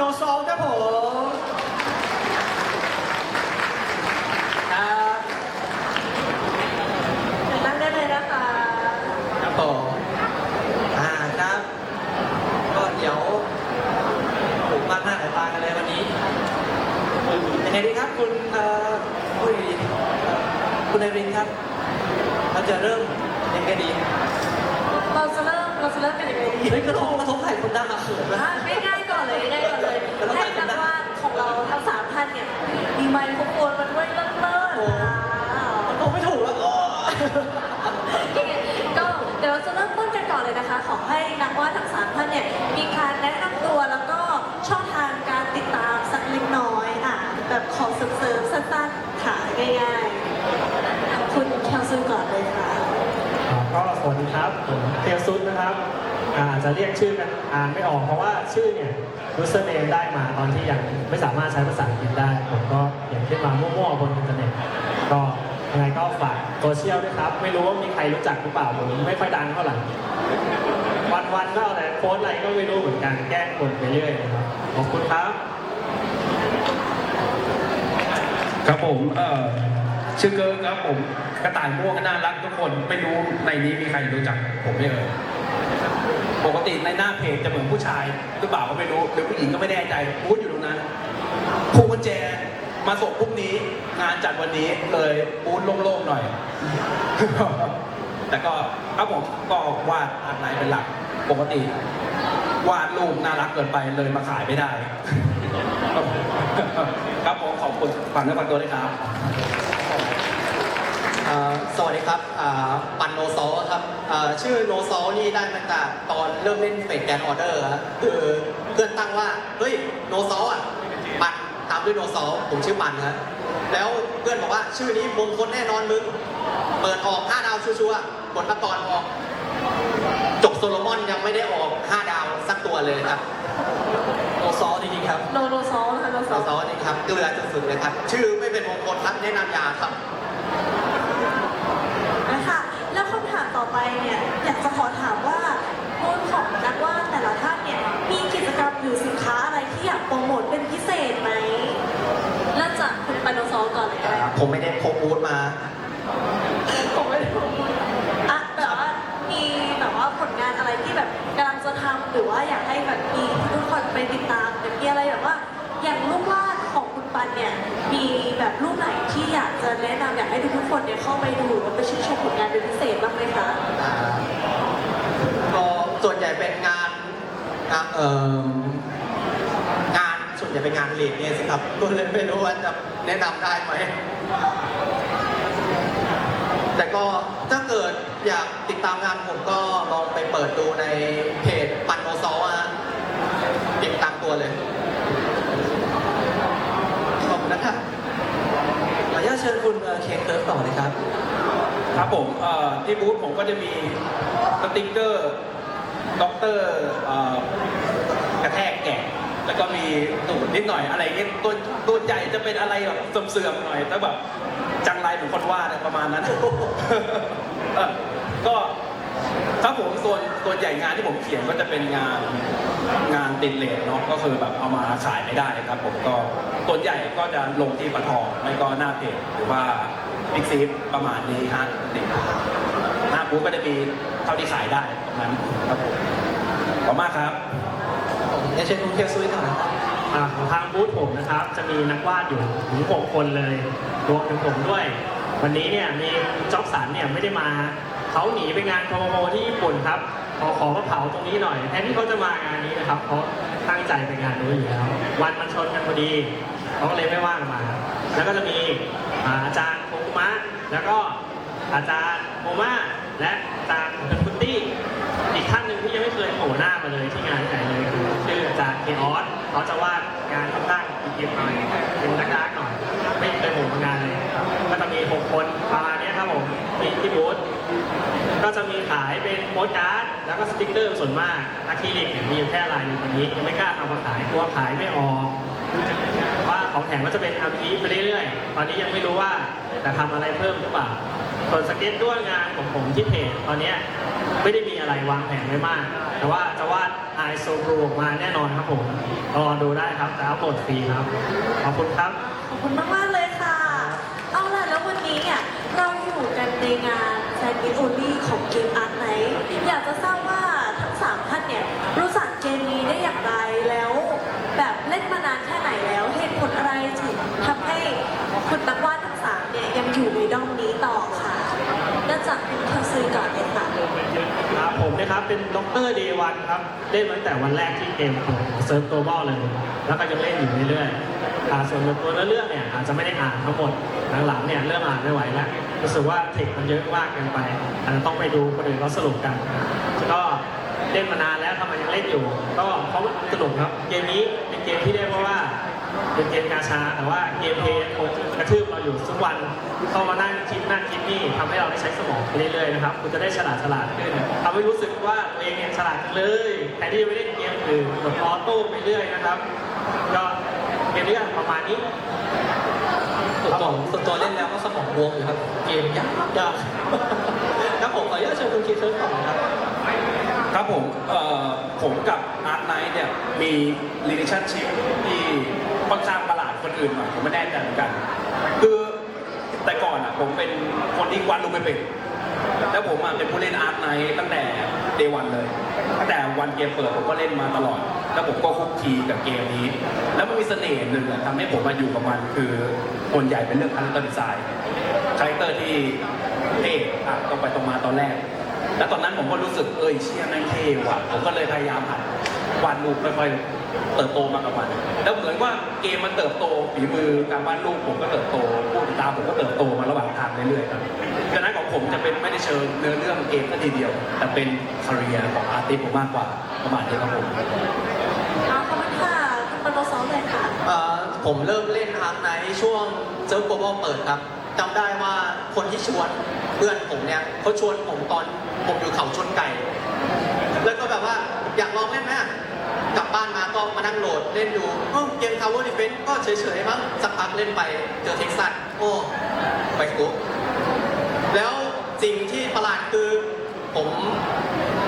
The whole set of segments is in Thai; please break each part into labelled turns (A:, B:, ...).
A: คุณปันโนซอลครับผมครับ
B: นั่งได้เลยนะคะ
A: ครับผมอ่าครับ ก็เดี๋ยวผมมาหน้าหลายตากันเลยวันนี้ยังไงดีครับคุณเอ่ออุ้ยเอ่อคุณไอรินครับ เราจะเริ่มยังไงดี
B: เราจะเริ่มเราจะเริ่มเป็นยังไงดี
A: เฮ้ยกระทบกระทบไข่คนดังอะเขินนะ
B: อะง่ายๆก่อนเลยง่าย เลยนะคะ ขอให้นักวาดทั้งสามท่านเนี่ยมีการแนะนำตัวแล้วก็ช่องทางการติดตามสักเล็กน้อยอะแบบขอเสริมๆสั้นๆค่ะง่ายๆคุณแคลซูก่อนเลยค่ะ
C: ครับก็สวัสดีครับผมเทียซุดนะครับอาจจะเรียกชื่อกันอ่านไม่ออกเพราะว่าชื่อเนี่ยรูเซอร์เนมได้มาตอนที่ยังไม่สามารถใช้ภาษาอังกฤษได้ ผมก็เขียนขึ้นมามั่วๆบนอินเทอร์เน็ตก็ยังไงก็ฝากโซเชียลด้วยครับ ไม่รู้ว่ามีใครรู้จักหรือเปล่าผมไม่ค่อยดังเท่าไหร่ วันๆก็เอาแต่โพสอะไรก็ไม่รู้เหมือนกันแกล้งคนไปเรื่อยนะครับขอบคุณครับ
D: ครับผม เอ่อชื่อเกิร์กครับผมกระต่ายม่วงก็น่ารักทุกคนไม่รู้ในนี้มีใครรู้จัก ผมไหม่เอ่ยปกติในหน้าเพจจะเหมือนผู้ชายหรือเปล่าก็ไม่รู้หรือผู้หญิงก็ไม่แน่ใจพูดอยู่ตรงนั้นพวงกุญแจมาส่งพรุ่งนี้งานจัดวันนี้เลยปูนโล่งๆหน่อย แต่ก็ครับผมก็วาดอาร์ตไลน์เป็นหลักปกติ วาดรูปน่ารักเกินไปเลยมาขายไม่ได้ ครับผมขอบคุณฝากเนื้อฝากตัวด้วยครับ
A: อ่าสวัสดีครับอ่าปันโนซอลครับอ่าชื่อโนซอลนี่ได้มาจากตอนเริ่มเล่นเฟสแกนออเดอร์ครับคือเพื่อนตั้งว่า เฮ้ยโนซอลอะ ปันตามด้วยโนซอลผมชื่อปันครับแล้วเพื่อนบอกว่าชื่อนี้มงคลแน่นอนมึง เปิดออก5ดาวชัวร์ๆ กดตะกอนออก จกโซโลมอนยังไม่ได้ออก 5 ดาวสักตัวเลยครับโนซอลจริงๆครับ
B: โนโนซอลนะคะโนซ
A: โน
B: อล
A: ซอลนี่ครับเกลือสุดๆเลยครับ ชื่อไม่เป็นมงคลครับแนะนำยาครับ
B: นะคะแล้วคำถามต่อไปเนี่ยอยากจะขอถามว่ามูลของนักวาดแต่ละท่านเนี่ยมีกิจกรรมหรือสินค้าอะไรที่อยากโปรโมทเป็นพิเศษไหมเริ่มจากคุณปานโนซอลก่อนเลยก็ได้
A: ผมไม่ได้พกบูธมา
B: ผมไม่ได้โปรโมทอะแบบว่ามีแบบว่าผลงานอะไรที่แบบกำลัง จะทำหรือว่าอยากให้แบบมีทุกคนไปติดตามแบบมีอะไรแบบว่า อย่างรูปวาดของคุณปันเนี่ยมีแบบรูปไหนที่อยากจะแนะนำอยากให้ทุกๆคนเนี่ยเข้าไปดูหรือว่าไปชื่นชมผลงานเป็นพิเศษบ้างไหมคะ
A: อ่าก็ส่วนใหญ่เป็นงานงานเอ่องานส่วนใหญ่เป็นงานเลีดเนี่ยสิครับก็เลยไม่รู้ว่าจะแนะนำได้ไหม ก็ถ้าเกิดอยากติดตามงานผมก็ลองไปเปิดดูในเพจปันโนซอลอะติดตามตัวเลยขอบคุณนะครับขออนุญาตเชิญคุณเอ่อเคเคิร์ฟต่อเลยครับ
D: ครับผมเอ่อที่บูธผมก็จะมีสติ๊กเกอร์ด็อกเตอร์กระแทกแกะแล้วก็มีตูดนิดหน่อยอะไรเงี้ยตัวตัวใหญ่จะเป็นอะไรแบบเสื่อมๆหน่อยแต่แบบ จังไรเหมือนคนวาดอะประมาณนั้น ก็ครับผมส่วนตัวใหญ่งานที่ผมเขียนก็จะเป็นงานงานติดเลทเนาะก็คือแบบเอามาขายไม่ได้ครับ ผมก็ตัวใหญ่ก็จะลงที่ปะทองไม่ก็หน้าเพจหรือว่าพิกซีประมาณนี้ฮะติดหน้าบูก็จะมีเท่าที่ขายได้ตรงนั้นครับผมขอบมากครับ
A: ผมเชิญคุณเคซุยต่อนะครับ
C: อ่าของทางบูธผมนะครับ จะมีนักวาดอยู่ถึง6คนเลยรวมถึงผมด้วย วันนี้เนี่ยมีจ็อบสันเนี่ยไม่ได้มาเขาหนีไปงานโปรโมที่ญี่ปุ่นครับขอขอมาเผาตรงนี้หน่อยแทนที่เขาจะมางานนี้นะครับเขาตั้งใจไปงานนู้นอยู่แล้ววันมันชนกันพอดีเขาก็เลยไม่ว่างมา แล้วก็จะมีอาจารย์โคคุมะแล้วก็อาจารย์โมมาและอาจารย์พุตตี้อีกท่านหนึ่งที่ยังไม่เคย ก็สติ๊กเกอร์ส่วนมากอะคริลิกเนี่ยมีอยู่แค่ลายหนึงวันนี้ยังไม่กล้าเอามาขายกลัวขายไม่ออกว่าของแถมก็จะเป็นอาร์พีไปเรื่อยๆ ตอนนี้ยังไม่รู้ว่าจะทำอะไรเพิ่มหรือเปล่าส่วนสเก็ตด้วยงานของผมที่เพจตอนเนี้ยไม่ได้มีอะไรวางแผนไว้มาก แต่ว่าจะวาดไอโซรูออกมาแน่นอนครับผมรอดูได้ครับแต่อัพโหลดฟรีครับ ขอบคุณครับ
B: ขอบคุณมากมากๆเลยค่ะ เอาล่ะแล้ววันนี้เนี่ยเรา อยู่กันในงานแฟนมิโอลี่ของเกมอาร์ตไนอยากจะทราบว่าทั้งสามท่านเนี่ยรู้จักเกมนี้ได้อย่างไรแล้ว แบบเล่นมานานแค่ไหนแล้วเหตุผลอะไรถึงทำให้คุณนักวาดทั้งสามเนี่ยยังอยู่ในด้อมนี้ต่อค่ะเริ่มจากคุณเคซือก่อนเลยค่ะ
C: ครับผมนะครับเป็นด็อกเตอร์เดวันครับ เล่นมาตั้งแต่วันแรกที่เกมเซิร์ฟตัวบอลเลย แล้วก็ยังเล่นอยู่เรื่อยๆ อ่าส่วนตัวเนื้อเรื่องเนี่ยอาจจะไม่ได้อ่านทั้งหมดหลังๆเนี่ยเริ่มอ่านไม่ไหวแล้วรู้สึกว่าเทคมันเยอะมากเกินไปอาจจะต้องไปดูคนอื่นเขาสรุปกันก็เล่นมานานแล้วทำไมยังเล่นอยู่ ก็เพราสนุกครับเกมนี้เป็นเกมที่เรียกว่าว่าเป็นเกมกาชาแต่ว่าเกมเพย์คงกระทืบเราอยู่ทุกวันเข้ามานั่งคิดนั่นคิดนี่ทำให้เราได้ใช้สมองไปเรื่อยๆนะครับคุณจะได้ฉลาดฉลาดขึ้นทำให้รู้สึกว่าตัวเองเนี่ยฉลาดจังเลยแต่ที่จะไปเล่นเกมอื่นแบบออโต้ไปเรื่อยนะครับ ก็ เกมนี้ก็ประมาณนี้
A: ส่วนตัวส่วนตัวเล่นแล้วก็สมองบวมอยู่ครับ เกมยากยากครับผมขออนุญาตเชิญคุณคีเชิญก่อนนะครับ
D: ครับผมเอ่อผมกับอาร์ตไนท์เนี่ยมี relationship ที่ค่อนข้างประหลาดคนอื่นหน่อยผมไม่แน่ใจเหมือนกัน คือแต่ก่อนอะผมเป็นคนที่วาดรูปไม่เป็น แล้วผมอะเป็นผู้เล่นอาร์ตไนท์ตั้งแต่เดวันเลยตั้งแต่วันเกมเปิดผมก็เล่นมาตลอด แล้วผมก็คุกคีกับเกมนี้ แล้วมันมีเสน่ห์หนึ่งอะทำให้ผมมาอยู่กับมันคือส่วนใหญ่เป็นเรื่องคาแรคเตอร์ดีไซน์คาแรคเตอร์ที่เท่อะตรงไปตรงมาตอนแรก แล้วตอนนั้นผมก็รู้สึกเอ้ยเชี่ยแม่งเท่ว่ะผมก็เลยพยายามหัดวาดรูปค่อยๆเติบโตมากับมัน แล้วเหมือนว่าเกมมันเติบโตฝีมือการวาดรูปผมก็เติบโตผู้ติดตามผมก็เติบโตมาระหว่างทางเรื่อยๆครับดังนั้นของผมจะเป็นไม่ได้เชิงเนื้อเรื่องเกมแค่ทีเดียว แต่เป็นคาเรียของอาร์ติสผมมากกว่าประมาณนี้ครับผม
B: เอาขอบคุณค่ะคุณปน โซอลเลยค่ะ
A: เอ่อผมเริ่มเล่นอาร์คไนท์ช่วงเซิร์ฟโกลบอลเปิดครับจำได้ว่าคนที่ชวนเพื่อนผมเนี่ยเขาชวนผมตอนผมอยู่เขาชนไก่ แล้วก็แบบว่าอยากลองเล่นไหมอะกลับบ้านมาก็มานั่งโหลดเล่นดูเอ้าเกม Tower Defense ก็เฉยๆมั้งสักพักเล่นไปเจอเท็กซัสโอ้ไปกุ๊แล้วสิ่งที่ประหลาดคือผม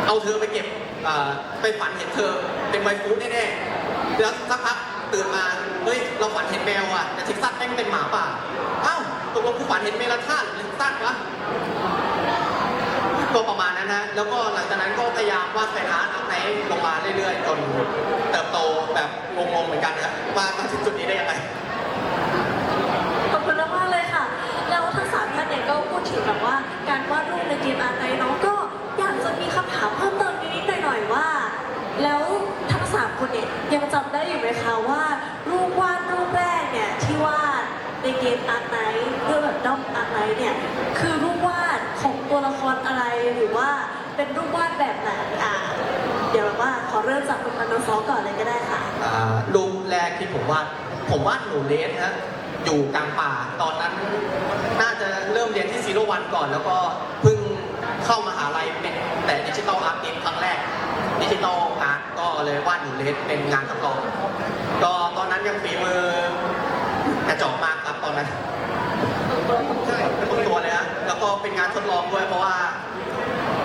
A: เอาเธอไปเก็บอ่าไปฝันเห็นเธอเป็นไวฟูดแน่ๆ แล้วสักพักตื่นมา เฮ้ย เราฝันเห็นแมวอะ แต่เท็กซัสแม่งเป็นหมาป่า เอ้าตกลงกูฝันเห็นเมลาธาหรือตันวะก็ประมาณนั้นนะ แล้วก็หลังจากนั้นก็พยายามวาดแฟนอาร์ตอัพไหนลงมาเรื่อยๆ จนเติบโตแบบงงๆเหมือนกันนะว่ามาถึงจุดนี้ได้ยังไง
B: ขอบคุณมากๆเลยค่ะ แล้วทั้งสามท่านเนี่ยก็พูดถึงแบบว่าการวาดรูปในเกมอาร์ไนเนาะก็อยากจะมีคำถามเพิ่มเติมนิดๆหน่อยๆว่า แล้วทั้งสาม คนเนี่ยยังจำได้อยู่ไหมคะว่ารูปวาดรูปแรกเนี่ยที่วาดในเกมอาร์ไนท์เพื่อแบบด้อมอาร์ไนท์เนี่ยคือรูปวาดของตัวละครอะไรหรือว่าเป็นรูปวาดแบบไหนอะเดี๋ยวแบบว่าขอเริ่มจากคุณมันโนซอก่อนเลยก็ได้ค่ะ
A: อ่ารูปแรกที่ผมวาดผมวาดหนูเลสฮะอยู่กลางป่าตอนนั้นน่าจะเริ่มเรียนที่ซีโรวันก่อน แล้วก็เพิ่งเข้ามหาลัยเป็นแต่ดิจิตอลอาร์ตครั้งแรกดิจิตอล ก็เลยวาดหนูเลสเป็นงานทดลองก็ตอนนั้นยังฝีมือกระจอกมากครับตอนนั้นใช่เป็นคนตัวเลยฮะแล้วก็เป็นงานทดลองด้วยเพราะว่า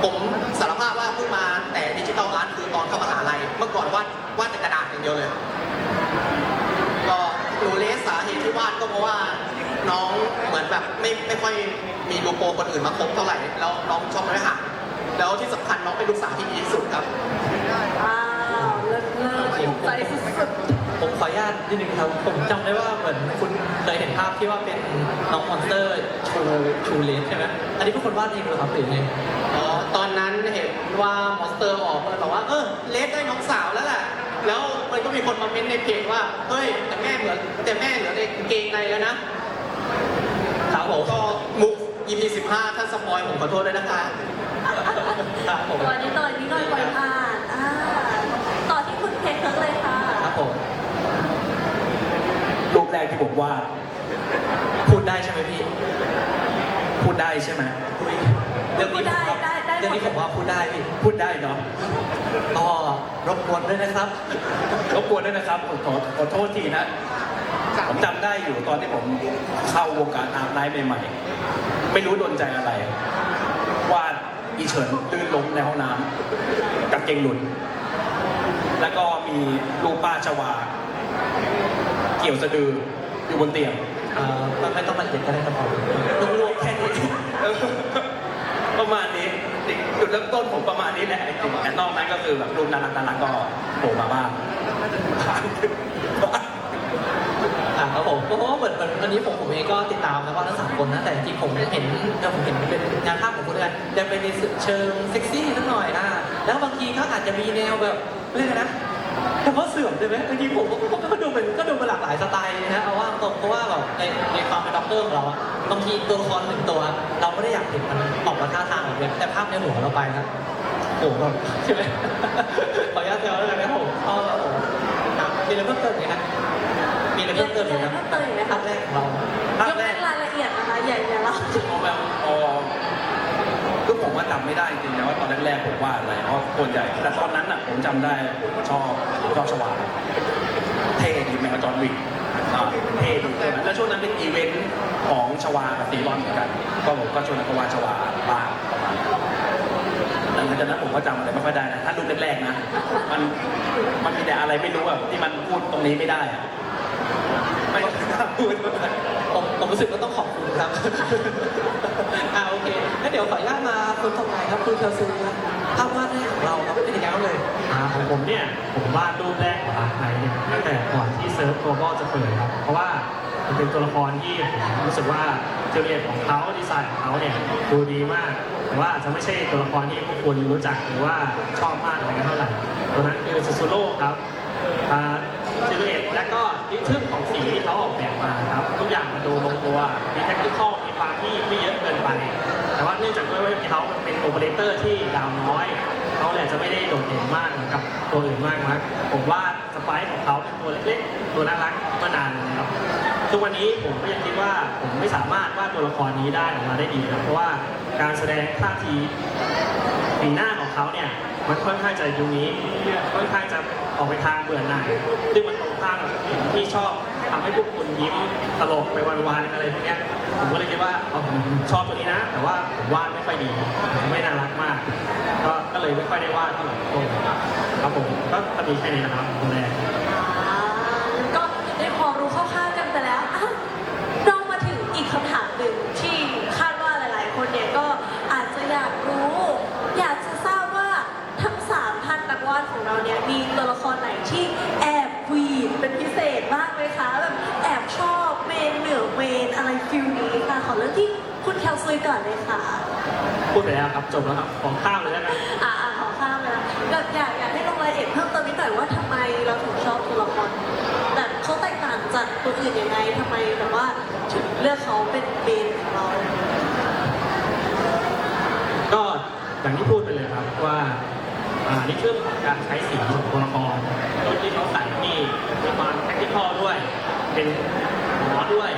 A: ผมสารภาพว่าเพิ่งมาแต่ดิจิตอลอาร์ตคือตอนเข้ามหาลัยเมื่อก่อนวาดวาดแต่กระดาษอย่างเดียวเลย ก็หนูเลสสาเหตุที่วาดก็เพราะว่าน้องเหมือนแบบไม่ไม่ค่อยมีลูกโปคนอื่นมาคบเท่าไหร่แล้วน้องชอบเนื้อหาแล้วที่สำคัญน้องเป็นลูกสาวที่ดีที่สุดครับ
B: ว้าวเลิศเลิศ ถูกใจสุด
E: ผมขออนุญาตนิดนึงครับ ผมจำได้ว่าเหมือนคุณเคยเห็นภาพที่ว่าเป็นน้องมอนสเตอร์ชูชูเลสใช่ไหมอันนี้เป็นคนวาดเองเหรอครับหรือไง
A: อ๋อตอนนั้นเห็นว่ามอนสเตอร์ออกก็เลยบอกว่าเออเลสได้น้องสาวแล้วแหละแล้วมันก็มีคนมาเม้นต์ในเพจว่าเฮ้ยแต่แม่เหลือนแต่แม่เหลือในกเกงในแล้วนะ
E: ครับผม
A: ก็มุก EP 15ถ้าสปอยผมขอโทษด้วยนะคะ
E: ครับผม
B: ๆตัวนี้หน่อยนี้หน่อยปล่อยผ่านอ่าต่อที่คุณเพชรเพิร์กเลยค่ะ
E: ครับผม
D: รูปแรกที่ผมวาด
E: พูดได้ใช่ไหมพี่
D: พูดได้ใช่ไหม
E: คุยเรื่องนี้ผมว่า
B: ได้ได้ได้
E: เรื่องนี้ผมว่าพูดได้พี่
D: พูดได้เนาะ
E: ก็รบกวนด้วยนะครับ
D: รบกวนด้วยนะครับผมขอขอโทษทีนะ ผมจำได้อยู่ตอนที่ผมเข้าวงการอาร์ตไนท์ใหม่ๆ ไม่รู้โดนใจอะไรวาดอีเฉินลื่นล้มในห้องน้ำกางเกงหลุดแล้วก็มีรูปป้าชวาเกี่ยวสะดืออยู่บนเตียง
E: เอ่อไม่ต้องมาเขียนก็ได้ครับผมรวมๆแค่นี้
D: เออประมาณนี้จุดเริ่มต้นผมประมาณนี้แหละจริงๆแต่นอกนั้นก็คือแบบรูปน่ารักน่ารักก็โผล่มาบ้าง
E: อ่าครับผมเพราะว่าเหมือนเหมือนวันนี้ผมผมเองก็ติดตามแล้วก็ทั้งสามคนนะแต่จริงๆผมเห็นแต่ผมเห็นเป็นงานภาพของคุณด้วยกันจะเป็นในเชิงเซ็กซี่นิดหน่อยอะแล้วบางทีก็อาจจะมีแนวแบบเรียกอะไรนะ เฉพาะเสื่อมใช่ไหมบางทีผมก็ผมก็ดูเป็นก็ดูเป็นหลากหลายสไตล์นะเอาว่าตรงเพราะว่าแบบในในความเป็นด็อกเตอร์ของเราอะบางทีตัวละครหนึ่งตัว เราไม่ได้อยากเห็นมันออกมาท่าทางแบบนี้แต่ภาพในหัวเราไปนะโอ้โหแบบใช่ไหมขออนุญาตเซลแล้วกันนะผมชอบแล้วผมครับมีอะไรเพิ่มเติมไหมครับมีอะไรเพิ่มเติมไหมครับ
B: เพิ่มเติมอีกไหม
E: ภา
B: คะ
E: พแรกของเราภาพ
B: ยก
E: แร
B: เว้
E: ก
B: นรายละเอียดนะคะอย่าอย่าเล่า
D: พอแบบพอคือ ผมว่าจำไม่ได้จริงๆนะว่าตอนแรกๆผมวาดอะไรเพราะส่วนใหญ่ แต่ตอนนั้นอะผมจำได้ผมชอบชอบชวาเท่ดีแมวจอนวิกอ่าเท่ดีแล้วช่วงนั้นเป็นอีเวนต์ของชวากับตีรอนเหมือนกัน ก็ผมก็ชวนนักวาดชวาบ้างประมาณนั้นหลังจากนั้นผมก็จำอะไรไม่ค่อยได้นะถ้ารูปแรกๆนะมันมันมีแต่อะไรไม่รู้อะที่มันพูดตรงนี้ไม่ได้อะไม่กล้าพูด
E: ผมผมรู้สึกว่าต้องขอบคุณครับ อ่าโอเคงั้นเดี๋ยวขออนุญาตมาคนต่อไปครับคุณเทอร์ซูครับภาพวาดแรกของเราครับเป็นยังไงบ้างเลย
C: อ่าของผมเนี่ยผมวาดรูปแรกของอาร์ตไนเนี่ยตั้งแต่ก่อนที่เซิร์ฟตัวบอลจะเปิดครับ เพราะว่ามันเป็นตัวละครที่ผมรู้สึกว่าเจเนียของเขาดีไซน์ของเขาเนี่ยดูดีมาก แต่ว่าอาจจะไม่ใช่ตัวละครที่พวกคุณรู้จักหรือว่าชอบมากอะไรกันเท่าไหร่ตัวนั้นคือซูซูโร่ครับอ่าเจเนียและก็ดิทึมของสีที่เขาออกแบบมาครับ ทุกอย่างมันดูลงตัวมีเทคนิคอลมีความ ที่ไม่เยอะเกินไป แต่ว่าเนื่องจากด้วยว่าเขาเป็นโอเปอเรเตอร์ที่ดาวน้อย เขาเลยจะไม่ได้โดดเด่นมากเหมือนกับตัวอื่นมากนักผมว่าสไปซ์ของเขาเป็นตัวเล็กๆ ตัวน่ารักมานานแล้วทุกวันนี้ผมก็ยังคิดว่าผมไม่สามารถวาดตัวละครนี้ได้ออกมาได้ดีนะเพราะว่าการแสดงท่าทีสีหน้าของเขาเนี่ย มันค่อนข้างจะยูนิคค่อนข้างจะออกไปทางเบื่อหน่ายซึ่งมันตรงข้ามกับสิ่งที่ชอบทำให้พวกคุณยิ้มตลกไปวันๆอะไรพวกเนี้ยผมก็เลยคิดว่าเอาผมชอบตัวนี้นะ แต่ว่าผมวาดไม่ค่อยดีไม่น่ารักมาก ก็ก็เลยไม่ค่อยได้วาดเท่าไหร่ตรงครับผมก็จะมีแค่นี้นะครับคุณแม่ก
B: อ่าก็ได้พอรู้คร่าวๆกันไปแล้วอะเรามาถึงอีกคำถามหนึ่งที่คาดว่าหลาย ๆ คนเนี่ยก็อาจจะอยากรู้ อยากจะทราบว่าทั้งสามท่านนักวาดของเราเนี่ยมีตัวละครไหนที่แอบหวีดเป็นพิเศษบ้างไหมคะแบบแอบชอบเมนเหนือเมนอะไรฟิลนี้ค่ะขอเริ่มที่คุณแคลซุยก่อนเลยค่ะ
C: พูดไปแล้วครับจบแล้วครับของข้ามเลยแล้วกัน
B: อ่าอ่าขอข้ามเลยนะแบบอยากอยากให้ลงรายละเอียดเพิ่มเติมนิดหน่อยว่าทำไมเราถึงชอบตัวละครแบบเขาแตกต่างจากตัวอื่นยังไงทำไมแบบว่าถึงเลือกเขาเป็นเมนของเรา
C: ก็อย่างที่พูดไปเลยครับว่าอ่าในเรื่องของการใช้สีของตัวละครตัวที่เขาใส่นี่มีความเทคนิคอลด้วย เป็นหมอด้วย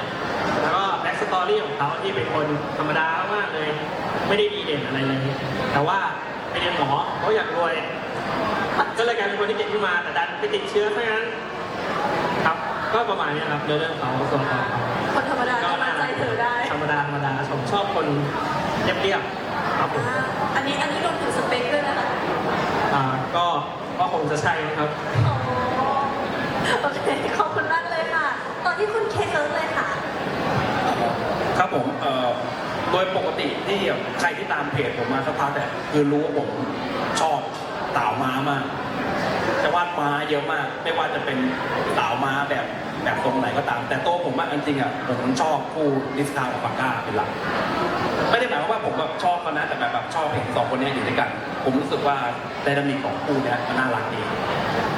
C: แล้วก็แบ็กสตอ รี่ของเขาที่เป็นคนธรรมดามากเลย ไม่ได้ดีเด่นอะไรเลย แต่ว่าไปเรียนหมอเขาอยากรวย ก็เลยกลายเป็นคนที่เก่งขึ้นมา แต่ดันไปติดเชื้อซะงั้น ครับ ก็ประมาณนี้ครับเรื่องเขาตัวละครเขา
B: คนธรรมดาก็มาใจเธอได้
C: ธรรมดาธรรมดาผมชอบคนเรียบๆครับผม
B: อ่าอันนี้อันนี้รวมถึงสเปคด้วยนะคะ
C: อ่าก็ก็คงจะใช่นะครับ
B: อ๋อโอเคขอบคุณมากเลยค่ะ ตอนที่คุณเคเซิร์ฟเลยค่ะ
D: ครับผมเอ่อโดยปกติที่ใครที่ตามเพจผมมาสักพักเนี่ยคือรู้ว่าผมชอบต่าม้ามากจะวาดม้าเยอะมาก ไม่ว่าจะเป็นต่าม้าแบบแบบตรงไหนก็ตาม แต่โตัวผมอะจริงๆอะผมชอบคู่ดิสคาวกับปากก้าเป็นหลักไม่ได้หมายความว่าผมแบบชอบเขานะแต่แบบแบบชอบเห็นสองคนนี้อยู่ด้วยกัน ผมรู้สึกว่าไดนามิกของคู่เนี้ยมันน่ารักดี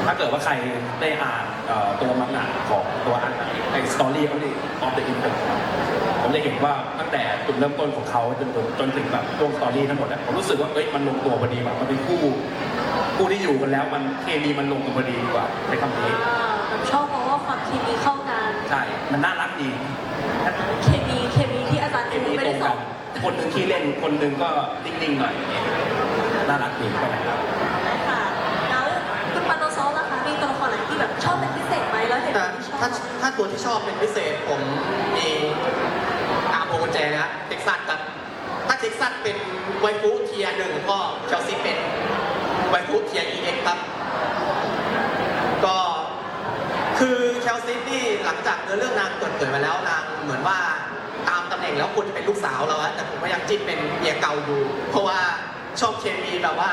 D: ถ้าเกิดว่าใครได้อ่านเอ่อตัวมังงะของตัวอันไอสตอรี่เขาดิออฟเดอะอินผมจะเห็นว่าตั้งแต่จุดเริ่มต้นของเขาจนถึงจนถึงแบบช่วงสตอรี่ทั้งหมดอะผมรู้สึกว่าเอ้ยมันลงตัวพอดีแบบมันเป็นคู่คู่ที่อยู่กันแล้วมันเคมีมันลงกันพอดีดีกว่าในคำนี้
B: อ่าแบบชอบเพราะว่าความเคมีเข้ากัน
D: ใช่มันน่ารักดี
B: เคมีเคมีที่อาจารย์
D: เค
B: ครู
D: มี
B: ไม่
D: ตร
B: ได้
D: ง
B: ส
D: กั
B: อนน
D: คนหนึ่งขี้เล่นคนหนึ่งก็นิ่งๆหน่อยน่ารักดีไปไหนครับ
B: ชอบเป็นพิเศษไหมแล้วเห็น
A: แต่
B: ว่าที่ชอบ
A: ถ้าถ้าตัวที่ชอบเป็นพิเศษผมมีอาโมกุญแจนะเท็กซัสครับถ้าเท็กซัสเป็นไวฟูเทียหนึ่งก็เชลซีเป็นไวฟูเทีย EX ครับ ก็คือเชลซีนี่หลังจากเนื้อเรื่องนางเปิดเผยมาแล้วนางเหมือนว่าตามตำแหน่งแล้วควรจะเป็นลูกสาวเราอะแต่ผมก็ยังจิ้นเป็นเมียเก่าอยู่ เพราะว่าชอบเคมีแบบว่า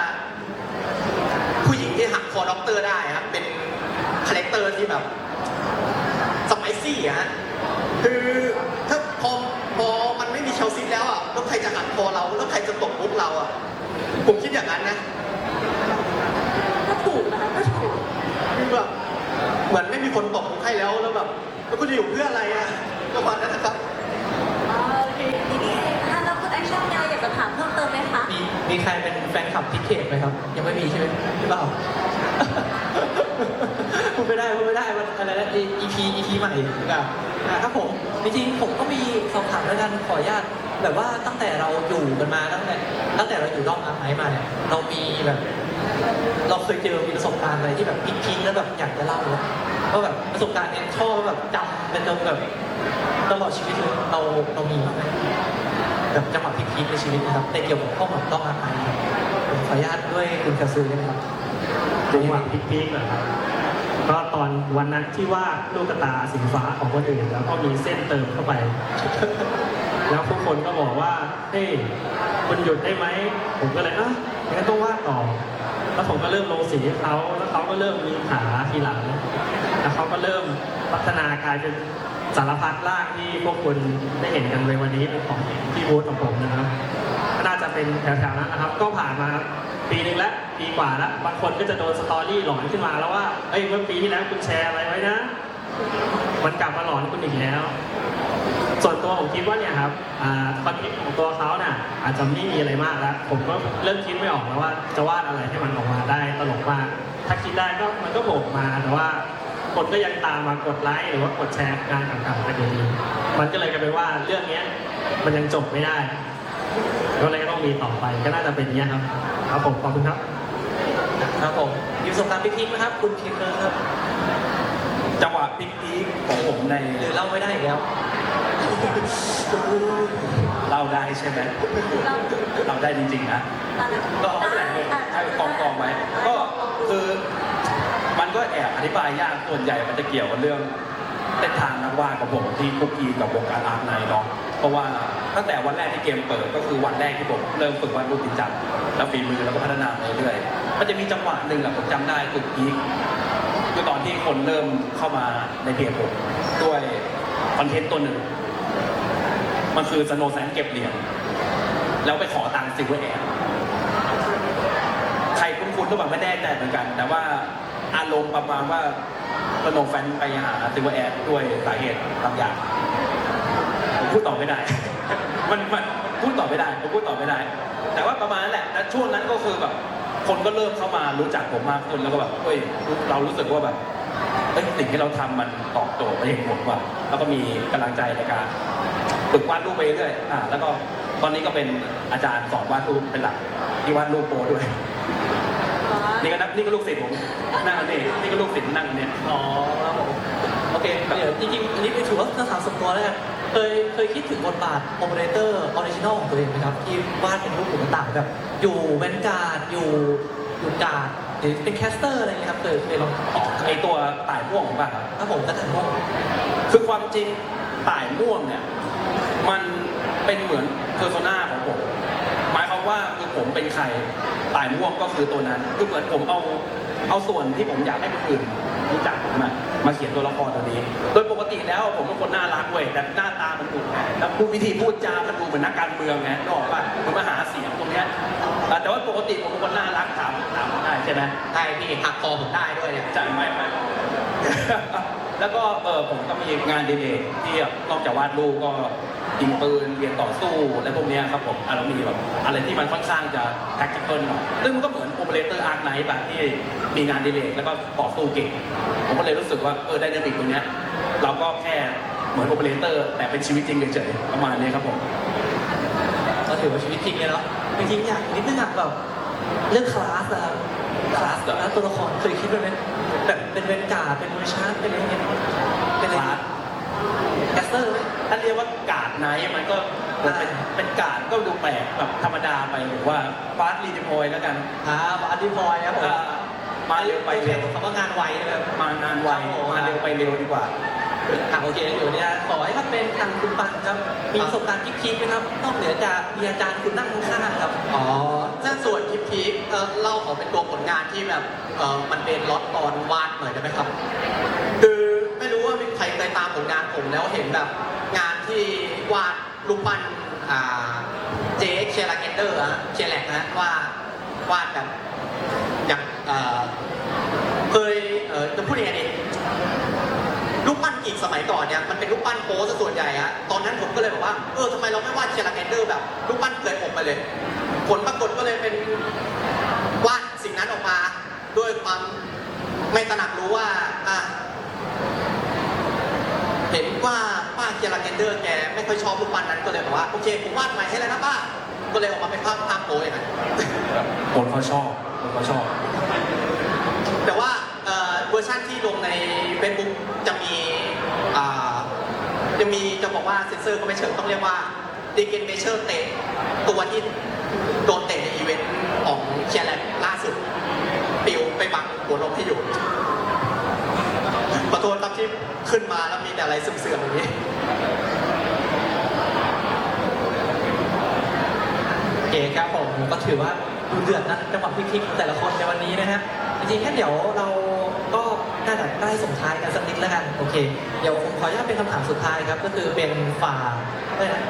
A: ผู้หญิงที่หักคอด็อกเตอร์ได้ครับ เป็นคาแรค เตอร์ที่แบบสไปซี่อะฮะคือถ้าพอพอมันไม่มีเชลซีแล้วอะแล้วใครจะหักคอเรา แล้วใครจะตบมุกเราอะผมคิดอย่างนั้นนะ
B: ก็ถูกนะคะก็ถูก
A: คือแบบเหมือนไม่มีคนตบมุกให้แล้วแล้วแบบแล้วกูจะอยู่เพื่ออะไรอะประมาณนั้นนะครับ
B: อ่าโอเคทีนี้อะแล้วคุณแอคชั่นมีอะไรอยากจะถามเพิ่มเติมไหมคะ
E: มีมีใครเป็นแฟนคลับพิกเกตไหมครับ ยังไม่มีใช่ไหมหรือเปล่าพูด ได้พูดไม่ได้มันอะไรนะ EP EP ใหม่อะอะครับผมจริงๆผมก็มีสอบถามแล้วกันขออนุญาตแบบว่าตั้งแต่เราอยู่กันมาตั้งแต่ตั้งแต่เราอยู่ด้อมอาไมาเนี่ยเรามีแบบ เราเคยเจอมีประสบการณ์อะไรที่แบบพีคๆแล้วแบบอยากจะเล่าเลยว่าแบบประสบการณ์เนี้ยชอบแบบจำเป็นจนแบบตลอดชีวิตเลยเราเรามีบ้างไหมแบบจังหวะพีคๆในชีวิตนะครับในเกี่ยวกับข้อมูลต้องอาไครับผมขออนุญาตด้วยคุณกระซือได้ไหมครับ
C: จังหวะพีคๆเหรอครับ ก็ตอนวันนั้นที่ว่าดลูกกระตาสีฟ้าของคนอื่น แล้วก็มีเส้นเติมเข้าไป แล้วทุกคนก็บอกว่า เฮ้ยคุณหยุดได้ไหม ผมก็เลยอะงั้นต้องวาดต่อ แล้วผมก็เริ่มลงสีให้เขาแล้วเขาก็เริ่มมีขาทีหลัง แล้วเขาก็เริ่มพัฒนากลายเป็นสารพัดร่างที่พวกคุณได้เห็นกันในวันนี้เป็นของพี่บูธของผมนะครับ ก็น่าจะเป็นแถวๆนั้นนะครับ ก็ผ่านมา ปีหนึ่งแล้วปีกว่าแล้วบางคนก็จะโดนสตอรี่หลอนขึ้นมาแล้วว่าเอ้ยเมื่อปีที่แล้วคุณแชร์อะไรไว้นะ มันกลับมาหลอนคุณอีกแล้ว ส่วนตัวผมคิดว่าเนี่ยครับอาคอนเทนต์ของตัวเขาน่ะอาจจะไม่มีอะไรมากแล้ว ผมก็เริ่มคิดไม่ออกแล้วว่า จะวาดอะไรให้มันออกมาได้ตลกมาก ถ้าคิดได้ก็มันก็โผล่มาแต่ว่าคนก็ยังตามมากดไลค์หรือว่ากดแชร์งานต่างๆกันอยู่ดีมันก็เลยกลายเป็นว่าเรื่องนี้มันยังจบไม่ได้ ก็เลยต้องมีต่อไปก็น่าจะเป็นอย่างเงี้ครับ ครับผมขอบคุณครับ
E: ครับผมมีประสบการณ์พีคๆไหมครับ คุณเคเคอร์ครับ
D: จังหวะพีคๆของผมใน
E: หรือเล่าไม่ได้อีกแล้ว
D: เล่าได้ใช่ไหม
B: เรา
D: เราได้จริงๆนะก็เอาไปไหนเลยให้กองกองๆไว้ก็คือมันก็แอบอธิบายยากส่วนใหญ่มันจะเกี่ยวกับเรื่อง เส้นทางนักวาดของผมที่คุกคีกับวงการอาร์ตไนเนาะเพราะว่าตั้งแต่วันแรกที่เกมเปิดก็คือวันแรกที่ผมเริ่มฝึกวาดรูปจริงจังแล้วฝีมือแล้วก็พัฒนาไปเรื่อยๆมันจะมีจังหวะหนึ่งอะผมจำได้คือพีคคือตอนที่คนเริ่มเข้ามาในเพจผมด้วยคอนเทนต์ตัวหนึ่งมันคือสโนว์แซนเก็บเหรียญแล้วไปขอตังค์ซิลเวอร์แอร์ใครคุ้นๆหรือเปล่าไม่แน่ใจเหมือนกัน แต่ว่าอารมณ์ประมาณว่า สโนว์แฟนไปหาซิวแอร์ด้วยสาเหตุบางอย่างผมพูดต่อไม่ได้ มันมันพูดต่อไม่ได้ผมพูดต่อไม่ได้ แต่ว่าประมาณนั้นแหละแล้วช่วงนั้นก็คือแบบ คนก็เริ่มเข้ามารู้จักผมมากขึ้นแล้วก็แบบเฮ้ยเรารู้สึกว่าแบบเอ้ยสิ่งที่เราทำมันตอบโจทย์ไม่เห็นผลว่ะแล้วก็มีกำลังใจในการฝึกวาดรูปไปเรื่อยอ่าแล้วก็ตอนนี้ก็เป็นอาจารย์สอนวาดรูปเป็นหลักที่วาดรูปโปรด้วย นี่ก็นับนี่ก็ลูกศิษย์ผมนั่งอันนี่นี่ก็ลูกศิษย์นั่งอันเนี่ย
E: อ๋อครับผมโอเคเดี๋ยวจริงๆอันนี้เป็นถือว่าคำถามส่วนตัวแล้วกันเคยเคยคิดถึงบทบาทโอเปอเรเตอร์ออริจินอลของตัวเองไหมครับ ที่วาดเป็นรูปหุ่นต่างๆแบบ อยู่แวนการ์ดอยู่อยู่การ์ดหรือเป็นแคสเตอร์อะไรเงี้ยครับเคยเคยลอง
D: อ๋อไอตัวต่ายม่วงป่ะครับ
E: ถ้าผมก็ถ่ายรูป
D: คือความจริงต่ายม่วงเนี่ย มันเป็นเหมือนเพอร์โซนาของผมหมายค วามว่าคือผมเป็นใครต่ายม่วงก็คือตัวนั้นคือเหมือนผมเอาเอาส่วนที่ผมอยากให้คนอื่นรู้จักผมอะมาเขียนตัวละครตัวนี้ โดยปกติแล้วผมเป็นคนน่ารักเว้ยแต่หน้าตามันดุแล้วพูดวิธีพูดจามันดูเหมือนนักการเมืองไงนึกออกป่ะเหมันมาหาเสียงตรงเนี้ยอะแต่ว่าปกติผมเป็นคนน่ารักถามถามได้ใช่ไหม
A: ใช่พี่หักคอผมได้ด้วยเนี่ย
D: จ่ายไม่ไม่ แล้วก็เออผมก็มีงานเดีเลย์ที่นอกจากวาดรูปก็ยิงปืนเรียนต่อสู้อะพวกเนี้ยครับผมอะแล้วมีแบบอะไรที่มันค่อนข้างจะ tactical หน่อยซึ่งมันก็เหมือนโอเปอเรเตอร์อาร์ไนท์แบบที่มีงานเดีเลย์แล้วก็ต่อสู้เก่ง ผมก็เลยรู้สึกว่าเออไดนามิกตรงเนี้ยเราก็แค่เหมือนโอเปอเรเตอร์แต่เป็นชีวิตจริงเฉยๆประมาณนี้ครับผม
E: ก็ถือว่าชีวิตจริงเลยเนาะจริงๆอยากนิดนึงอะแบบเรื่องคลาสอะ คลาส
D: เหรอ
E: แล้วตัวละครเคยคิดไว้ไหมแบบเป็นเวนการ์ดเป็นเวอร์ชันเป็นอะไรเงี้ยเป็นอะไร
D: คลาส
E: แคสเตอร์ไหม
D: ถ้าเรียกว่าการ์ดไนท์มันก็เป็นเป็นการดก็ดูแปลกแบบธรรมดาไปหรือว่าฟาสต์รีดิพอยแล้วกัน
E: ครับอันดี้บอยครับผมา
D: มาเร็วไปเร็ว
E: คำว่างานไวนะครับ
D: มานานไวมาเร็วไปเร็วดีกว่า
E: อะโอเคอยู่เนี่ยขอให้ท่านเป็นทางคุณปันครับมีประสบการณ์พีคๆไหมครับนอกเหนือจากมีอาจารย์คุณนั่งข้างๆครับ
A: อ๋อ ถ้าส่วนทิปพีคเอ่อเล่าขอเป็นตัวผลงานที่แบบเออมันเป็นล็อตตอนวาดหน่อยได้ไหมครับ คือไม่รู้ว่ามีใครเคยตามผลงานผมแล้วเห็นแบบ งานที่วาดรูปปั้นอ่าเจเชลาเกนเดอร์อะเชลแลกนะว่าวาดแบบอย่างเอ่อเคยเอ่อจะพูดยังไงดี รูปปั้นอีกสมัยก่อนเนี่ยมันเป็นรูปปั้นโป๊ซะส่วนใหญ่อะตอนนั้นผมก็เลยบอกว่าเออทำไมเราไม่วาดเชลาแกนเดอร์แบบรูปปั้นเกยอกไปเลย ผลปรากฏก็เลยเป็นวาดสิ่งนั้นออกมาด้วยความไม่ตระหนักรู้ว่าอะเห็นว่าป้าเชลาแกนเดอร์แกไม่ค่อยชอบรูปปั้นนั้นก็เลยบอกว่าโอเคผมวาดใหม่ให้แล้วนะป้า ก็เลยออกมาเป็นภาพภาพโป๊อย่างนั้น
D: คนเขาชอบคนเขาชอบ
A: แต่ว่าเอ่อเวอร์ชันที่ลงใน Facebook จะมีอ่าจะมีจะบอกว่าเซนเซอร์ก็ไม่เชิงต้องเรียกว่าดีเกนเมเชอร์เตะตัวที่ โดนเตะในอีเวนต์ของเชียร์แลนด์ล่าสุดปิวไปบังหัวนมที่อยู่ขอโทษครับที่ขึ้นมาแล้วมีแต่อะไรเสื่อมๆอย่างนี้
E: โอเคครับผมก็ถือว่า ดูเดือดนะจังหวะพลิกๆแต่ละคนในวันนี้นะฮะจริงๆแค่เดี๋ยวเราก็น่าจะใกล้ส่งท้ายกันสักนิดแล้วกันโอเค เดี๋ยวผมขออนุญาตเป็นคำถามสุดท้ายครับ ก็คือเป็นฝาก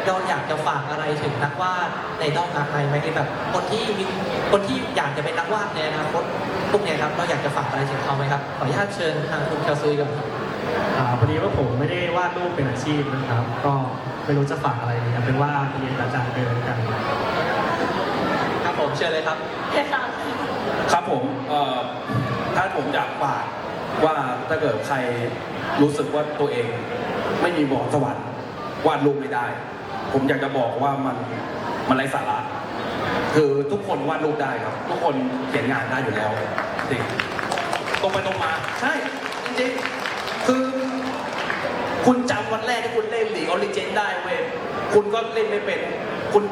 E: เราอยากจะฝากอะไรถึงนักวาดในด้อมอาร์ตไหมไหมคือแบบคนที่มีคนที่อยากจะเป็นนักวาดในอนาคตพวกเนี้ยครับเราอยากจะฝากอะไรถึงเขาไหมครับขออนุญาตเชิญทางคุณแคลซุยก่อนครับ
C: อ่าพอดีว่าผมไม่ได้วาดรูปเป็นอาชีพนะครับ ก็ไม่รู้จะฝากอะไรดีครับเป็นว่าเรียนอาจารย์เดินกัน
E: เชิญเลยครับ
B: เฮ้ยค่ะ
D: ครับผมเอ่อถ้าผมอยากฝากว่าถ้าเกิดใครรู้สึกว่าตัวเองไม่มีบอกสวรรค์วาดรูปไม่ได้ ผมอยากจะบอกว่ามันมันไร้สาระ คือทุกคนวาดรูปได้ครับ ทุกคนเขียนงานได้อยู่แล้วจริงตรงไปตรงมา ใช่จริงๆคือ คุณจำวันแรกที่คุณเล่นหลีออริเจนได้เว้ยคุณก็เล่นไม่เป็น คุณ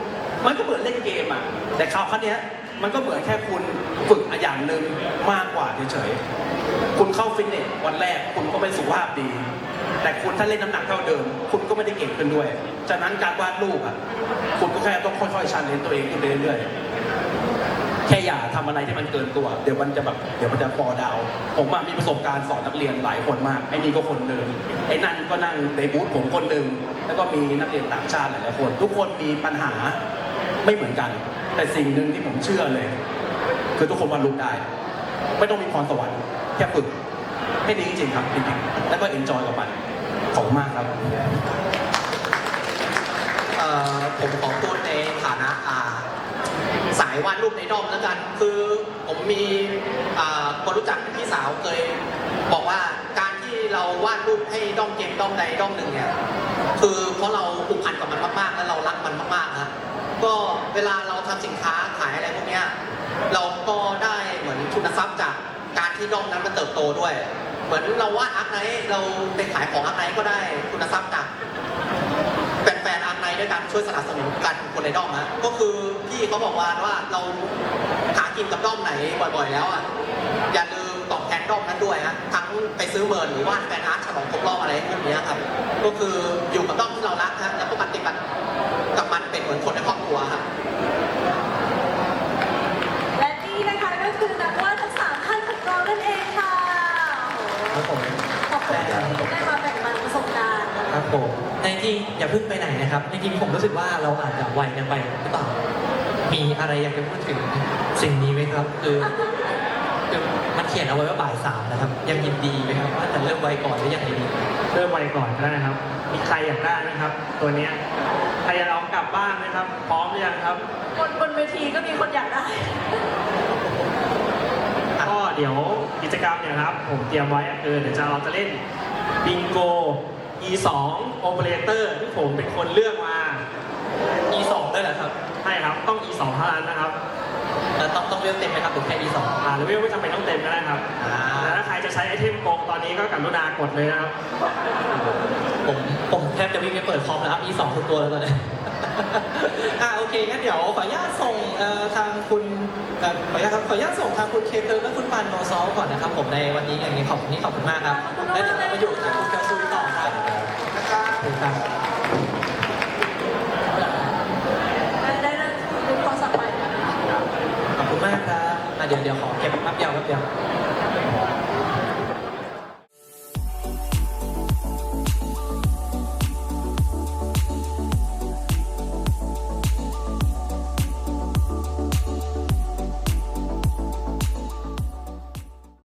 D: มันก็เหมือนเล่นเกมอะ แต่คราวครั้งนี้ยมันก็เหมือนแค่คุณฝึกอย่างหนึ่งมากกว่าเฉยๆ คุณเข้าฟิตเนสวันแรกคุณก็เป็นสุขภาพดี แต่คุณถ้าเล่นน้ำหนักเท่าเดิม คุณก็ไม่ได้เก่งขึ้นด้วย ฉะนั้นการวาดรูปอะ คุณก็แค่ต้องค่อยๆชันเลนตัวเองขึ้นไปเรื่อยๆ แค่อย่าทำอะไรที่มันเกินตัว เดี๋ยวมันจะแบบเดี๋ยวมันจะฟอดาว ผมมีประสบการณ์สอนนักเรียนหลายคนมาก ไอ้นี่ก็คนหนึ่งไอ้นั่นก็นั่งในบูธผมคนหนึ่งแล้วก็มีนักเรียนต่างชาติหลายๆคน ทุกคนมีปัญหา ไม่เหมือนกัน แต่สิ่งหนึ่งที่ผมเชื่อเลย คือทุกคนวาดรูปได้ ไม่ต้องมีพรสวรรค์แค่ฝึกให้ดีจริงๆครับจริงๆแล้วก็เอ็นจอยกับมันขอบคุณมากครับ
A: เอ่อผมขอพูดในฐานะอ่าสายวาดรูปในดอมแล้วกัน คือผมมีอ่าคนรู้จักพี่สาวเคยบอกว่าการที่เราวาดรูปให้ด้อมเกมด้อมใดด้อมหนึ่งเนี่ยคือเพราะเราผูกพันกับมันมากๆ และเรารักมันมากๆนะ ก็เวลาเราทำสินค้าขายอะไรพวกเนี้ยเราก็ได้เหมือนทุนทรัพย์จากการที่ด้อมนั้นมันเติบโตด้วย เหมือนเราวาดอาร์ตไนท์เราไปขายของอาร์ตไนท์ก็ได้ทุนทรัพย์จากแฟนๆอาร์ตไนด้วยกันช่วยสนับสนุนกันคนในด้อมนะก็คือพี่เขาบอกว่าว่าเราหากินกับด้อมไหนบ่อยๆ แล้วอะอย่าลืมตอบแทนด้อมนั้นด้วยฮะทั้งไปซื้อเมิร์หรือว่าแฟนอาร์ตฉลองครบรอบอะไรพวกนี้ครับก็คืออยู่กับด้อมที่เรารักฮะแล้วก็ปฏิบัติ อ
E: ย่าเพิ่งไปไหนนะครับจริงๆผมรู้สึกว่าเราอาจจะไวกันไปหรือเปล่ามีอะไรอยากจะพูดถึงสิ่งนี้ไหมครับ คือคือมันเขียนเอาไว้ว่าบ่ายสามนะครับ ยังยินดีไหมครับว่าจะเริ่มไวก่อนหรือยังไงดี
C: เริ่มไวก่อนก็ได้นะครับ มีใครอยากได้ไหมครับ ตัวเนี้ยใครจะลองกลับบ้านไหมครับ พร้อมหรือยังครับ
B: บนบนเวทีก็มีคนอยากได้
C: ก็เดี๋ยวกิจกรรมเนี่ยครับ ผมเตรียมไว้คือเดี๋ยวจะเราจะเล่นบิงโก E2 โอเปอเรเตอร์ที่ผมเป็นคนเลือกมา
E: E2 ด้ยเหรอครับ
C: ใช่ครับ ต้อง E2 เท่านั้นนะครับ
E: แต่ต้องต้องเลือกเต็มไหมครับหรืแค่ E2 อ่า
C: เลเวลไม่จำเป็นต้องเต็มก็ได้ครับ
E: อ่า
C: แถ้าใครจะใช้ไอเทมโกงตอนนี้ก็กรุณากดเลยนะครับ
E: ผมผมแทบจะวิ่งไปเปิดคอมแล้วครับ E2 ทุกตัวแล้วตอนนี้ อ่าโอเคงั้นเดี๋ยวขออนุญาตส่งทางคุณเอ่ขออนุญาตครับขออนุญาตส่งทางคุณเคเตอร์และคุณปันโนซอก่อนนะครับผมในวันนี้อย่างนี้ขอบคุณที่ขอบคุณมากครับและเดี๋ยวเรามาอยู่กับทางคุณกาซู ถูกต้อง
B: ได้เริ่มดูข้อสับไป
E: ขอบคุณมากครับอ่เดี๋ยวเดี๋ยวขอเก็บแป๊บเดียวแป๊บเดียว